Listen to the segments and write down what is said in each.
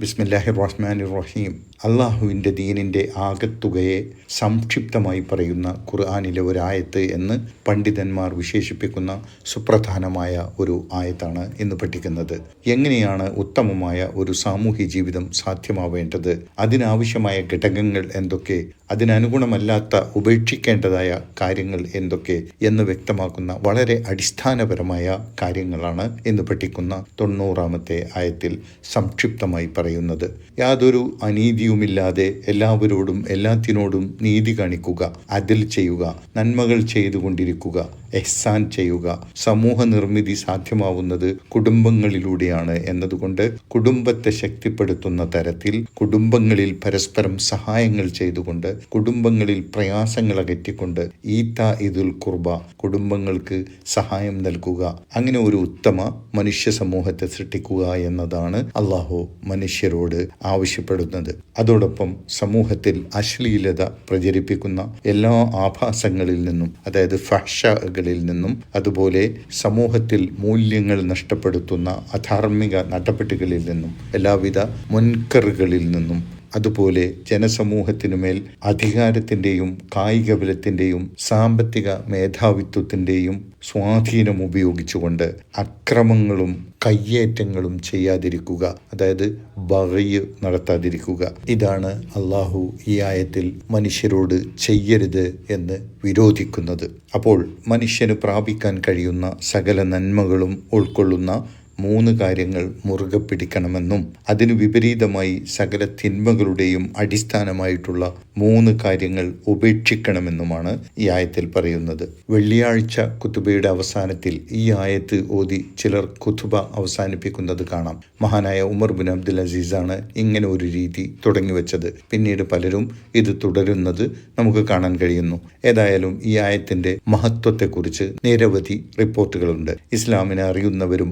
ബിസ്മില്ലാഹി റഹ്മാൻ റഹീം അള്ളാഹുവിന്റെ ദീനിന്റെ ആകത്തുകയെ സംക്ഷിപ്തമായി പറയുന്ന ഖുർആാനിലെ ഒരു ആയത്ത് എന്ന് പണ്ഡിതന്മാർ വിശേഷിപ്പിക്കുന്ന സുപ്രധാനമായ ഒരു ആയത്താണ് ഇന്ന് പഠിക്കുന്നത്. എങ്ങനെയാണ് ഉത്തമമായ ഒരു സാമൂഹ്യ ജീവിതം സാധ്യമാവേണ്ടത്? അതിനാവശ്യമായ ഘടകങ്ങൾ എന്തൊക്കെ? അതിനനുഗുണമല്ലാത്ത ഉപേക്ഷിക്കേണ്ടതായ കാര്യങ്ങൾ എന്തൊക്കെ? എന്ന് വ്യക്തമാക്കുന്ന വളരെ അടിസ്ഥാനപരമായ കാര്യങ്ങളാണ് ഇന്ന് പഠിക്കുന്ന തൊണ്ണൂറാമത്തെ ആയത്തിൽ സംക്ഷിപ്തമായി പറയുന്നത്. യാതൊരു അനീതിയുമില്ലാതെ എല്ലാവരോടും എല്ലാത്തിനോടും നീതി കാണിക്കുക അതിൽ ചെയ്യുക നന്മകൾ ചെയ്തുകൊണ്ടിരിക്കുക എഹ്സാൻ ചെയ്യുക. സമൂഹ നിർമ്മിതി സാധ്യമാവുന്നത് കുടുംബങ്ങളിലൂടെയാണ് എന്നതുകൊണ്ട് കുടുംബത്തെ ശക്തിപ്പെടുത്തുന്ന തരത്തിൽ കുടുംബങ്ങളിൽ പരസ്പരം സഹായങ്ങൾ ചെയ്തുകൊണ്ട് കുടുംബങ്ങളിൽ പ്രയാസങ്ങൾ അകറ്റിക്കൊണ്ട് ഈത്ത ഇതുൽ കുർബ കുടുംബങ്ങൾക്ക് സഹായം നൽകുക. അങ്ങനെ ഒരു ഉത്തമ മനുഷ്യ സമൂഹത്തെ സൃഷ്ടിക്കുക എന്നതാണ് അള്ളാഹു മനുഷ്യരോട് ആവശ്യപ്പെടുന്നത്. അതോടൊപ്പം സമൂഹത്തിൽ അശ്ലീലത പ്രചരിപ്പിക്കുന്ന എല്ലാ ആഭാസങ്ങളിൽ നിന്നും അതായത് ഫഷകളിൽ നിന്നും അതുപോലെ സമൂഹത്തിൽ മൂല്യങ്ങൾ നഷ്ടപ്പെടുത്തുന്ന അധാർമിക നടപടികളിൽ നിന്നും എല്ലാവിധ മുൻകറുകളിൽ നിന്നും അതുപോലെ ജനസമൂഹത്തിനുമേൽ അധികാരത്തിന്റെയും കായിക ബലത്തിന്റെയും സാമ്പത്തിക മേധാവിത്വത്തിന്റെയും സ്വാധീനം ഉപയോഗിച്ചുകൊണ്ട് അക്രമങ്ങളും കയ്യേറ്റങ്ങളും ചെയ്യാതിരിക്കുക അതായത് ബഹയ് നടത്താതിരിക്കുക. ഇതാണ് അള്ളാഹു ഈ ആയത്തിൽ മനുഷ്യരോട് ചെയ്യരുത് എന്ന് വിരോധിക്കുന്നത്. അപ്പോൾ മനുഷ്യന് പ്രാപിക്കാൻ കഴിയുന്ന സകല നന്മകളും ഉൾക്കൊള്ളുന്ന മൂന്ന് കാര്യങ്ങൾ മുറുകെ പിടിക്കണമെന്നും അതിനു വിപരീതമായി സകല തിന്മകളുടെയും അടിസ്ഥാനമായിട്ടുള്ള മൂന്ന് കാര്യങ്ങൾ ഉപേക്ഷിക്കണമെന്നുമാണ് ഈ ആയത്തിൽ പറയുന്നത്. വെള്ളിയാഴ്ച കുത്തുബയുടെ അവസാനത്തിൽ ഈ ആയത്ത് ഓതി ചിലർ കുത്തുബ അവസാനിപ്പിക്കുന്നത് കാണാം. മഹാനായ ഉമർ ബിൻ അബ്ദുൽ അസീസാണ് ഇങ്ങനെ ഒരു രീതി തുടങ്ങിവെച്ചത് പിന്നീട് പലരും ഇത് തുടരുന്നത് നമുക്ക് കാണാൻ കഴിയുന്നു. ഏതായാലും ഈ ആയത്തിന്റെ മഹത്വത്തെക്കുറിച്ച് നിരവധി റിപ്പോർട്ടുകളുണ്ട്. ഇസ്ലാമിനെ അറിയുന്നവരും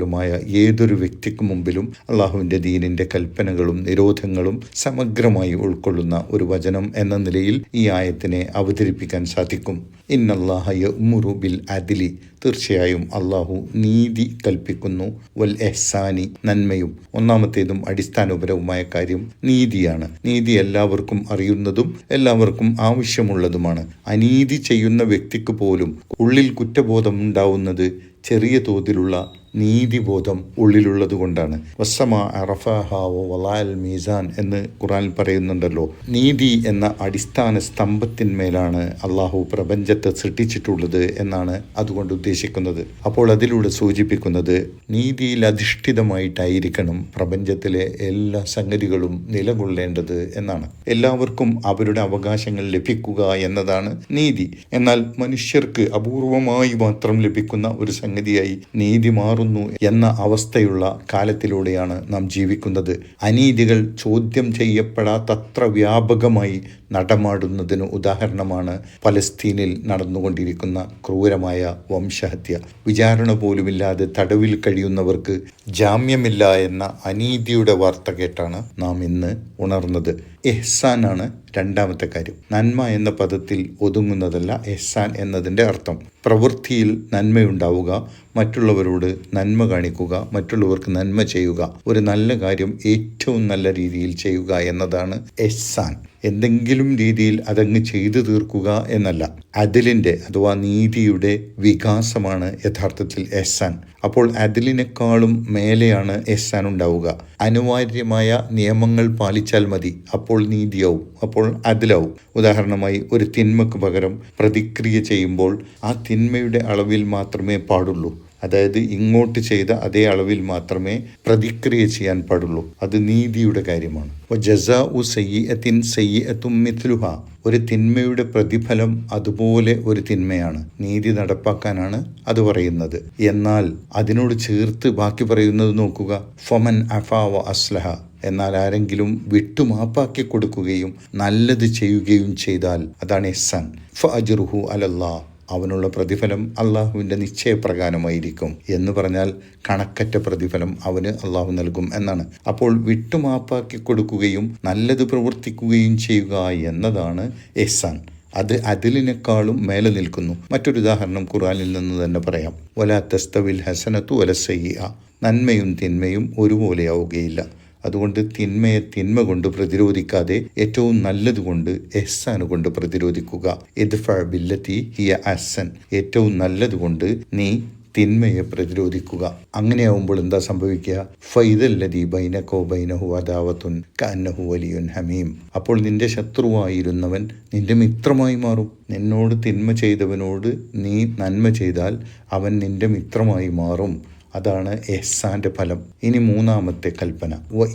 അറിയാത്തവരുമായ ഏതൊരു വ്യക്തിക്ക് മുമ്പിലും അള്ളാഹുവിന്റെ ദീനിന്റെ കൽപ്പനകളും നിരോധങ്ങളും സമഗ്രമായി ഉൾക്കൊള്ളുന്ന ഒരു വചനം എന്ന നിലയിൽ ഈ ആയത്തിനെ അവതരിപ്പിക്കാൻ സാധിക്കും. ഇന്നല്ലാഹയ ഉമുറു ബിൽ അദിലി. തീർച്ചയായും അള്ളാഹു നീതി കൽപ്പിക്കുന്നു. വൽ എഹ്സാനി നന്മയും. ഒന്നാമത്തേതും അടിസ്ഥാനപരവുമായ കാര്യം നീതിയാണ്. നീതി എല്ലാവർക്കും അറിയുന്നതും എല്ലാവർക്കും ആവശ്യമുള്ളതുമാണ്. അനീതി ചെയ്യുന്ന വ്യക്തിക്ക് പോലും ഉള്ളിൽ കുറ്റബോധം ഉണ്ടാവുന്നത് ചെറിയ തോതിലുള്ള നീതിബോധം ഉള്ളിലുള്ളത് കൊണ്ടാണ്. വസ്സമ അറഫാഹാവോ വലാൽ മീസാൻ എന്ന് ഖുറാൻ പറയുന്നുണ്ടല്ലോ. നീതി എന്ന അടിസ്ഥാന സ്തംഭത്തിന്മേലാണ് അള്ളാഹു പ്രപഞ്ചത്തെ സൃഷ്ടിച്ചിട്ടുള്ളത് എന്നാണ് അതുകൊണ്ട് ഉദ്ദേശിക്കുന്നത്. അപ്പോൾ അതിലൂടെ സൂചിപ്പിക്കുന്നത് നീതിയിൽ അധിഷ്ഠിതമായിട്ടായിരിക്കണം പ്രപഞ്ചത്തിലെ എല്ലാ സംഗതികളും നിലകൊള്ളേണ്ടത് എന്നാണ്. എല്ലാവർക്കും അവരുടെ അവകാശങ്ങൾ ലഭിക്കുക എന്നതാണ് നീതി. എന്നാൽ മനുഷ്യർക്ക് അപൂർവമായി മാത്രം ലഭിക്കുന്ന ഒരു സംഗതിയായി നീതി മാറുന്നു എന്ന അവസ്ഥയുള്ള കാലത്തിലൂടെയാണ് നാം ജീവിക്കുന്നത്. അനീതികൾ ചോദ്യം ചെയ്യപ്പെടാത്തത്ര വ്യാപകമായി നടമാടുന്നതിന് ഉദാഹരണമാണ് പലസ്തീനിൽ നടന്നുകൊണ്ടിരിക്കുന്ന ക്രൂരമായ വംശഹത്യ. വിചാരണ പോലുമില്ലാതെ തടവിൽ കഴിയുന്നവർക്ക് ജാമ്യമില്ല എന്ന അനീതിയുടെ വാർത്ത കേട്ടാണ് നാം ഇന്ന് ഉണർന്നത്. എഹ്സാൻ ആണ് രണ്ടാമത്തെ കാര്യം. നന്മ എന്ന പദത്തിൽ ഒതുങ്ങുന്നതല്ല എഹ്സാൻ എന്നതിന്റെ അർത്ഥം. പ്രവൃത്തിയിൽ നന്മയുണ്ടാവുക മറ്റുള്ളവരോട് നന്മ കാണിക്കുക മറ്റുള്ളവർക്ക് നന്മ ചെയ്യുക. ഒരു നല്ല കാര്യം ഏറ്റവും നല്ല രീതിയിൽ ചെയ്യുക എന്നതാണ് എഹ്സാൻ. എന്തെങ്കിലും രീതിയിൽ അതങ്ങ് ചെയ്തു തീർക്കുക എന്നല്ല. അതിലിന്റെ അഥവാ നീതിയുടെ വികാസമാണ് യഥാർത്ഥത്തിൽ എഹ്സാൻ. അപ്പോൾ അതിലിനേക്കാളും മേലെയാണ് എഹ്സാൻ ഉണ്ടാവുക. അനിവാര്യമായ നിയമങ്ങൾ പാലിച്ചാൽ മതി. അപ്പോൾ നീതിയാവും. അപ്പോൾ അതിലാവും. ഉദാഹരണമായി ഒരു തിന്മക്ക് പകരം പ്രതിക്രിയ ചെയ്യുമ്പോൾ ആ തിന്മയുടെ അളവിൽ മാത്രമേ പാടുള്ളൂ. അതായത് ഇങ്ങോട്ട് ചെയ്ത അതേ അളവിൽ മാത്രമേ പ്രതിക്രിയ ചെയ്യാൻ പാടുള്ളൂ. അത് നീതിയുടെ കാര്യമാണ്. ജസ ഉ സയ്യത്തിൻ സയ്യത്തും മിഥ്ലുഹ ഒരു തിന്മയുടെ പ്രതിഫലം അതുപോലെ ഒരു തിന്മയാണ്. നീതി നടപ്പാക്കാനാണ് അത് പറയുന്നത്. എന്നാൽ അതിനോട് ചേർത്ത് ബാക്കി പറയുന്നത് നോക്കുക. ഫൊമൻ അഫാവ അസ്ലഹ. എന്നാൽ ആരെങ്കിലും വിട്ടുമാപ്പാക്കി കൊടുക്കുകയും നല്ലത് ചെയ്യുകയും ചെയ്താൽ അതാണ് എസ് ഫ അജുറുഹു അലല്ലാ അവനുള്ള പ്രതിഫലം അള്ളാഹുവിന്റെ നിശ്ചയപ്രകാരമായിരിക്കും എന്ന് പറഞ്ഞാൽ കണക്കറ്റ പ്രതിഫലം അവന് അള്ളാഹു നൽകും എന്നാണ്. അപ്പോൾ വിട്ടുമാപ്പാക്കി കൊടുക്കുകയും നല്ലത് പ്രവർത്തിക്കുകയും ചെയ്യുക എന്നതാണ് എഹ്സാൻ. അത് അതിലിനേക്കാളും മേലെ നിൽക്കുന്നു. മറ്റൊരു ഉദാഹരണം ഖുർആനിൽ നിന്ന് തന്നെ പറയാം. വലാ തസ്തവിൽ ഹസനത്തു വല സയ്യ നന്മയും തിന്മയും ഒരുപോലെയാവുകയില്ല. അതുകൊണ്ട് തിന്മയെ തിന്മ കൊണ്ട് പ്രതിരോധിക്കാതെ ഏറ്റവും നല്ലതുകൊണ്ട് എഹ്സാന് കൊണ്ട് പ്രതിരോധിക്കുക. ഇദ്ഫ ബില്ലത്തി ഹിയ അഹ്സൻ. ഏറ്റവും നല്ലതുകൊണ്ട് നീ തിന്മയെ പ്രതിരോധിക്കുക. അങ്ങനെയാവുമ്പോൾ എന്താ സംഭവിക്കുക? ഫൈദല്ലതി ബൈനക്കോ ബൈനഹു അദാവത്തുൻ കന്നഹു വലിയുൻ ഹമീം. അപ്പോൾ നിന്റെ ശത്രുവായിരുന്നവൻ നിന്റെ മിത്രമായി മാറും. നിന്നോട് തിന്മ ചെയ്തവനോട് നീ നന്മ ചെയ്താൽ അവൻ നിന്റെ മിത്രമായി മാറും. അതാണ് എഹ്സാന്റെ ഫലം. ഇനി മൂന്നാമത്തെ കൽപ്പന. വ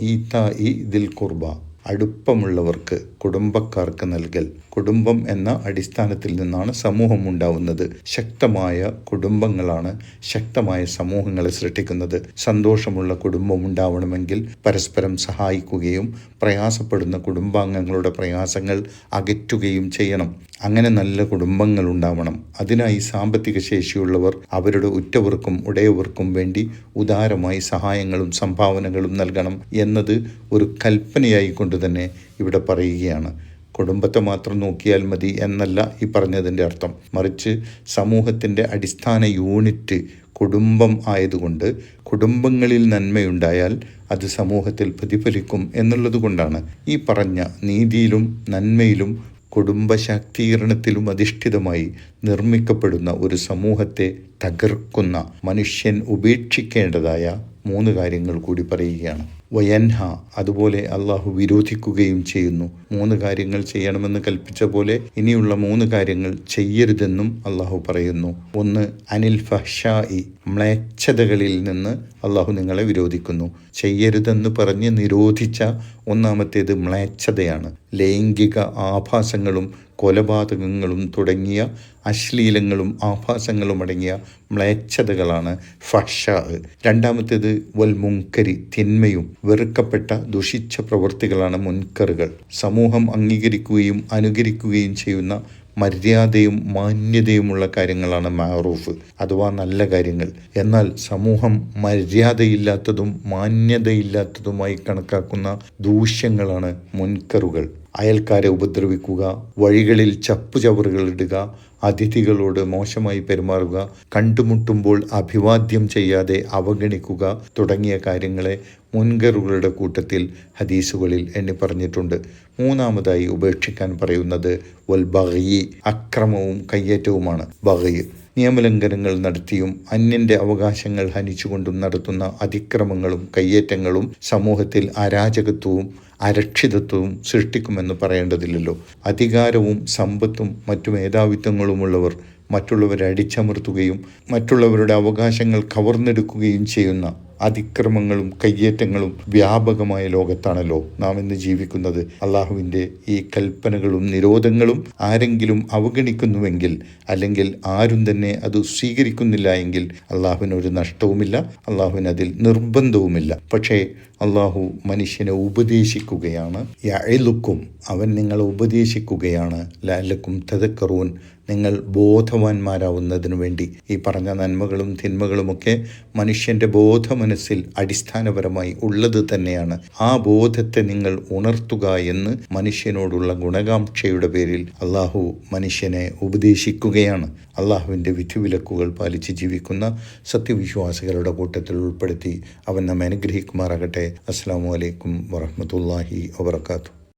ദിൽ കുർബ അടുപ്പമുള്ളവർക്ക് കുടുംബക്കാർക്ക് നൽകൽ. കുടുംബം എന്ന അടിസ്ഥാനത്തിൽ നിന്നാണ് സമൂഹം ഉണ്ടാവുന്നത്. ശക്തമായ കുടുംബങ്ങളാണ് ശക്തമായ സമൂഹങ്ങളെ സൃഷ്ടിക്കുന്നത്. സന്തോഷമുള്ള കുടുംബം ഉണ്ടാവണമെങ്കിൽ പരസ്പരം സഹായിക്കുകയും പ്രയാസപ്പെടുന്ന കുടുംബാംഗങ്ങളുടെ പ്രയാസങ്ങൾ അകറ്റുകയും ചെയ്യണം. അങ്ങനെ നല്ല കുടുംബങ്ങൾ ഉണ്ടാവണം. അതിനായി സാമ്പത്തിക ശേഷിയുള്ളവർ അവരുടെ ഉറ്റവർക്കും ഉടയവർക്കും വേണ്ടി ഉദാരമായി സഹായങ്ങളും സംഭാവനകളും നൽകണം എന്നത് ഒരു കൽപ്പനയായി കൊണ്ട് തന്നെ ഇവിടെ പറയുകയാണ്. കുടുംബത്തെ മാത്രം നോക്കിയാൽ മതി എന്നല്ല ഈ പറഞ്ഞതിന്റെ അർത്ഥം. മറിച്ച് സമൂഹത്തിന്റെ അടിസ്ഥാന യൂണിറ്റ് കുടുംബം ആയതുകൊണ്ട് കുടുംബങ്ങളിൽ നന്മയുണ്ടായാൽ അത് സമൂഹത്തിൽ പ്രതിഫലിക്കും എന്നുള്ളതുകൊണ്ടാണ് ഈ പറഞ്ഞ നീതിയിലും നന്മയിലും കുടുംബ ശാക്തീകരണത്തിലും അധിഷ്ഠിതമായി നിർമ്മിക്കപ്പെടുന്ന ഒരു സമൂഹത്തെ തകർക്കുന്ന മനുഷ്യൻ ഉപേക്ഷിക്കേണ്ടതായ മൂന്ന് കാര്യങ്ങൾ കൂടി പറയുകയാണ്. വയൻഹ അതുപോലെ അള്ളാഹു വിരോധിക്കുകയും ചെയ്യുന്നു. മൂന്ന് കാര്യങ്ങൾ ചെയ്യണമെന്ന് കൽപ്പിച്ച പോലെ ഇനിയുള്ള മൂന്ന് കാര്യങ്ങൾ ചെയ്യരുതെന്നും അള്ളാഹു പറയുന്നു. ഒന്ന് അനിൽ ഫഷായി മ്ലേച്ഛതകളിൽ നിന്ന് അള്ളാഹു നിങ്ങളെ വിരോധിക്കുന്നു. ചെയ്യരുതെന്ന് പറഞ്ഞ് നിരോധിച്ച ഒന്നാമത്തേത് മ്ലേച്ഛതയാണ്. ലൈംഗിക ആഭാസങ്ങളും കൊലപാതകങ്ങളും തുടങ്ങിയ അശ്ലീലങ്ങളും ആഭാസങ്ങളും അടങ്ങിയ മ്ലേച്ഛതകളാണ് ഫഷ രണ്ടാമത്തേത് വൽ മുങ്കരി തിന്മയും വെറുക്കപ്പെട്ട ദുഷിച്ച പ്രവൃത്തികളാണ് മുൻകറുകൾ. സമൂഹം അംഗീകരിക്കുകയും അനുകരിക്കുകയും ചെയ്യുന്ന മര്യാദയും മാന്യതയുമുള്ള കാര്യങ്ങളാണ് മാറൂഫ്. അഥവാ നല്ല കാര്യങ്ങൾ. എന്നാൽ സമൂഹം മര്യാദയില്ലാത്തതും മാന്യതയില്ലാത്തതുമായി കണക്കാക്കുന്ന ദൂഷ്യങ്ങളാണ് മുൻകറുകൾ. അയൽക്കാരെ ഉപദ്രവിക്കുക വഴികളിൽ ചപ്പുചവറുകൾ ഇടുക അതിഥികളോട് മോശമായി പെരുമാറുക കണ്ടുമുട്ടുമ്പോൾ അഭിവാദ്യം ചെയ്യാതെ അവഗണിക്കുക തുടങ്ങിയ കാര്യങ്ങളെ മുൻകറുകളുടെ കൂട്ടത്തിൽ ഹദീസുകളിൽ എണ്ണി പറഞ്ഞിട്ടുണ്ട്. മൂന്നാമതായി ഉപേക്ഷിക്കാൻ പറയുന്നത് വൽ ബഹയി അക്രമവും കയ്യേറ്റവുമാണ്. ബഹയ് നിയമലംഘനങ്ങൾ നടത്തിയും അന്യന്റെ അവകാശങ്ങൾ ഹനിച്ചുകൊണ്ടും നടത്തുന്ന അതിക്രമങ്ങളും കയ്യേറ്റങ്ങളും സമൂഹത്തിൽ അരാജകത്വവും അരക്ഷിതത്വവും സൃഷ്ടിക്കുമെന്ന് പറയേണ്ടതില്ലല്ലോ. അധികാരവും സമ്പത്തും മറ്റു മേധാവിത്വങ്ങളുമുള്ളവർ മറ്റുള്ളവരെ അടിച്ചമർത്തുകയും മറ്റുള്ളവരുടെ അവകാശങ്ങൾ കവർന്നെടുക്കുകയും ചെയ്യുന്ന അതിക്രമങ്ങളും കയ്യേറ്റങ്ങളും വ്യാപകമായ ലോകത്താണല്ലോ നാം ഇന്ന് ജീവിക്കുന്നത്. അള്ളാഹുവിന്റെ ഈ കൽപ്പനകളും നിരോധങ്ങളും ആരെങ്കിലും അവഗണിക്കുന്നുവെങ്കിൽ അല്ലെങ്കിൽ ആരും തന്നെ അത് സ്വീകരിക്കുന്നില്ല എങ്കിൽ അള്ളാഹുവിന് ഒരു നഷ്ടവുമില്ല അള്ളാഹുവിന് അതിൽ നിർബന്ധവുമില്ല. പക്ഷേ അള്ളാഹു മനുഷ്യനെ ഉപദേശിക്കുകയാണ്. എഴുക്കും അവൻ നിങ്ങളെ ഉപദേശിക്കുകയാണ്. ലാലക്കും തെതക്കറൂൻ നിങ്ങൾ ബോധവാന്മാരാവുന്നതിനു വേണ്ടി. ഈ പറഞ്ഞ നന്മകളും തിന്മകളുമൊക്കെ മനുഷ്യന്റെ ബോധമനസ്സിൽ അടിസ്ഥാനപരമായി ഉള്ളത് തന്നെയാണ്. ആ ബോധത്തെ നിങ്ങൾ ഉണർത്തുക എന്ന് മനുഷ്യനോടുള്ള ഗുണകാംക്ഷയുടെ പേരിൽ അള്ളാഹു മനുഷ്യനെ ഉപദേശിക്കുകയാണ്. അള്ളാഹുവിന്റെ വിധിവിലക്കുകൾ പാലിച്ച് ജീവിക്കുന്ന സത്യവിശ്വാസികളുടെ കൂട്ടത്തിൽ ഉൾപ്പെടുത്തി അവൻ നമ്മെ അനുഗ്രഹിക്കുമാറാകട്ടെ. അസ്സാം വലൈക്കും വറഹമത്തല്ലാഹി വാത്തു